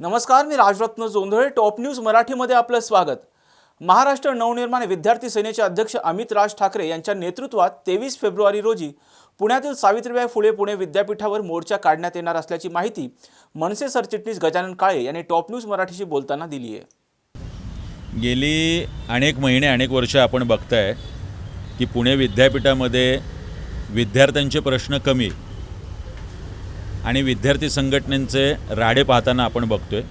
नमस्कार मी Rajratna Jondhale top news मराठीमध्ये आपलं स्वागत. महाराष्ट्र नवनिर्माण विद्यार्थी सेनेचे अध्यक्ष अमित राज ठाकरे यांच्या नेतृत्वात तेवीस फेब्रुवारी रोजी पुण्यातील सावित्रीबाई फुले पुणे विद्यापीठावर मोर्चा काढण्यात येणार असल्याची माहिती मनसे सरचिटणीस गजानन काळे यांनी टॉप न्यूज मराठीशी बोलताना दिली आहे. गेली अनेक महिने अनेक वर्ष आपण बघताय की पुणे विद्यापीठामध्ये विद्यार्थ्यांचे प्रश्न कमी आणि विद्यार्थी संघटनेचे राडे पाहताना आपण बघतोय.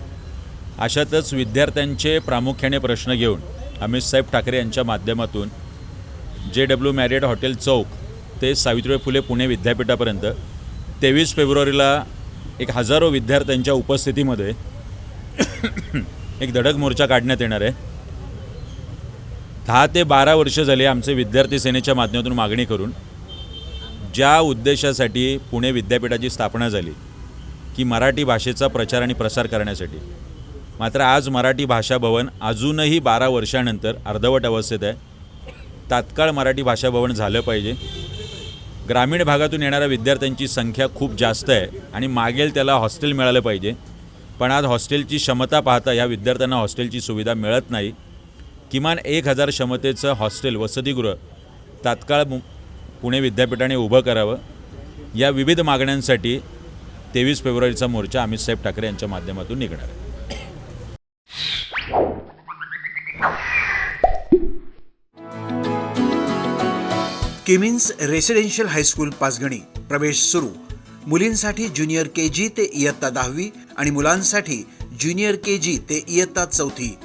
अशातच विद्यार्थ्यांचे प्रामुख्याने प्रश्न घेऊन अमित साहेब ठाकरे यांच्या माध्यमातून जे डब्ल्यू मॅरियट हॉटेल चौक ते सावित्रीबाई फुले पुणे विद्यापीठापर्यंत तेवीस फेब्रुवारीला एक हजारो विद्यार्थ्यांच्या उपस्थितीमध्ये एक धडक मोर्चा काढण्यात येणार आहे. दहा ते बारा वर्ष झाली आमचे विद्यार्थी सेनेच्या माध्यमातून मागणी करून ज्या उद्देशासाठी पुणे विद्यापीठाची स्थापना झाली की मराठी भाषेचा प्रचार आणि प्रसार करण्यासाठी. मात्र आज मराठी भाषा भवन अजूनही बारा वर्षानंतर अर्धवट अवस्थेत आहे. तात्काळ मराठी भाषा भवन झालं पाहिजे. ग्रामीण भागातून येणाऱ्या विद्यार्थ्यांची संख्या खूप जास्त आहे आणि मागेल त्याला हॉस्टेल मिळालं पाहिजे. पण आज हॉस्टेलची क्षमता पाहता या विद्यार्थ्यांना हॉस्टेलची सुविधा मिळत नाही. किमान एक हजार क्षमतेचं हॉस्टेल वसतिगृह तात्काळ मु पुणे विद्यापीठाने उभं करावं या विविध मागण्यांसाठी तेवीस फेब्रुवारीचा मोर्चा अमित साहेब ठाकरे यांच्या माध्यमातून निघणार आहे. किमिन्स रेसिडेन्शियल हायस्कूल पाचगणी प्रवेश सुरू. मुलींसाठी ज्युनियर के जी ते इयत्ता दहावी आणि मुलांसाठी ज्युनियर के जी ते इयत्ता चौथी.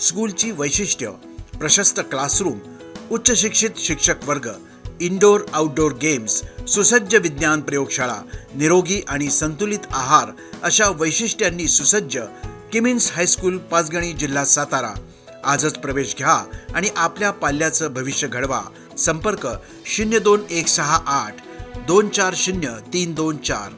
स्कूलची वैशिष्ट्य प्रशस्त क्लासरूम उच्च शिक्षित शिक्षक वर्ग. इनडोअर आउटडोर गेम्स सुसज्ज विज्ञान प्रयोगशाळा निरोगी आणि संतुलित आहार अशा वैशिष्ट्यांनी सुसज्ज किमिन्स हायस्कूल पाचगणी जिल्हा सातारा. आजच प्रवेश घ्या आणि आपल्या पाल्याचं भविष्य घडवा. संपर्क शून्य दोन एक सहा आठ दोन चार शून्य तीन दोन चार.